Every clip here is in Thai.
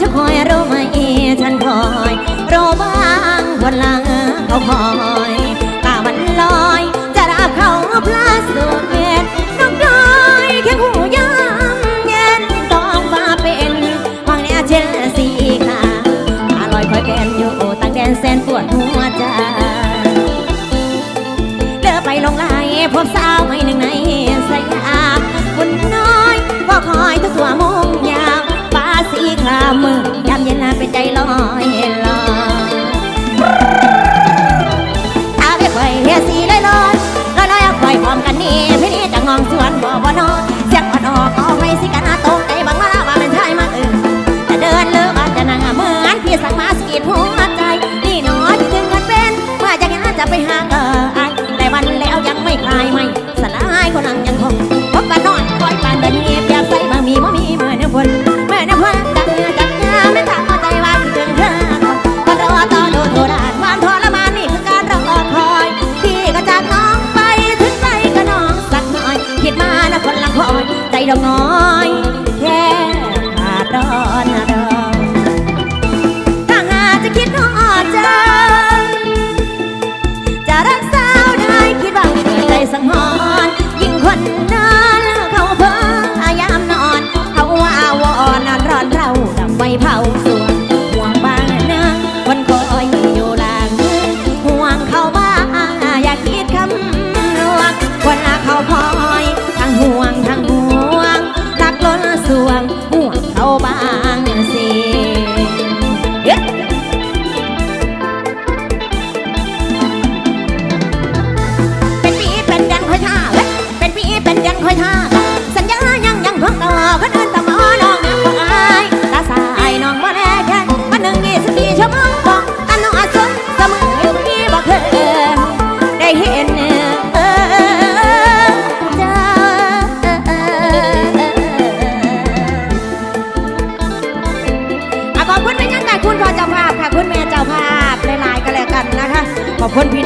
จะคอยรอไหมฉันคอย รอบ้างวันหลังเขาคอยตาวันลอย จะรับเขาพลาสุดเก็ดน้องดอยแค่หูยามเย็นต้องมาเป็นวางแนวเชลซีค่ะตาลอยคอยแกนอยู่ตั้งแดนแสนปวดหัวใจเลิกไปลงไหลพบสาว มือยามเย็นไปใจลอย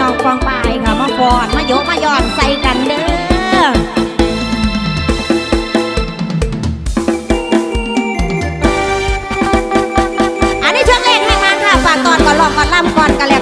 น้องฟองปค่ะมาฟอนมาโยมาย่อนใส่กันเด้ออันนี้ช่วงแรกนะคะค่ะฝากก่อนก่อนลองก่อนล่ำก่อนกันแล้ว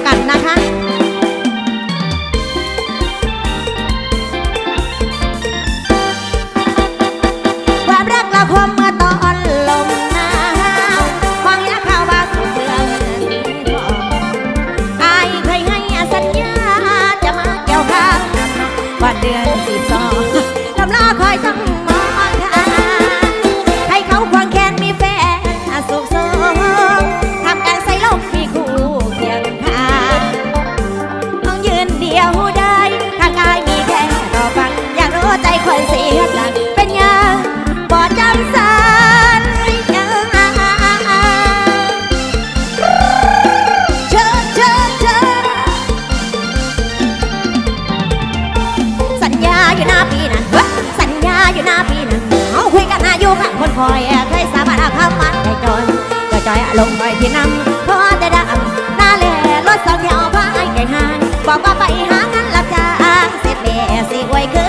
คอยเคยสามารถเาข้ามันได้จนก็จอยลงคอยที่นั่งพอได้ดังน่าแหล่รถสองแถวพายไก่หางบอกว่าไปหางานรับจ้างเสร็จเบสิไว้คือ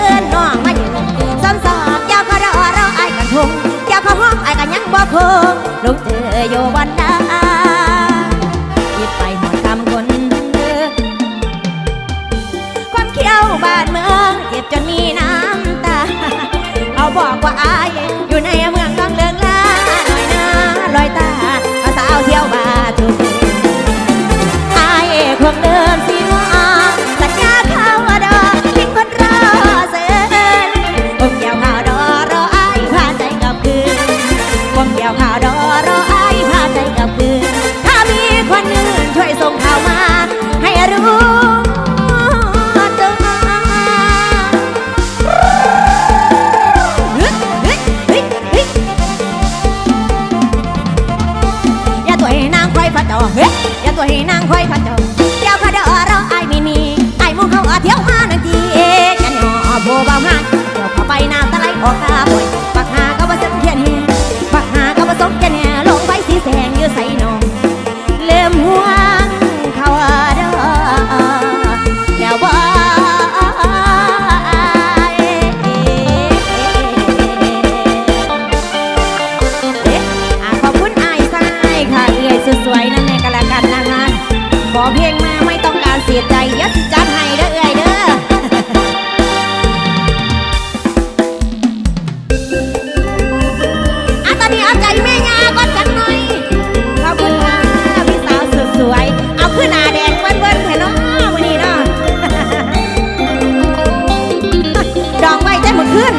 สีใจยัดจัดให้เด้อเอ้ยเด้ออาตอนนี้เอาใจแม่ยาก็จังหน่อยขอบคุณค่ะพี่สาวสุดสวย เอาขึ้นหาแดงเบิ้ลเบิ้ลแค่น้อวันนี้เนาะดอกไม้จมขึ้น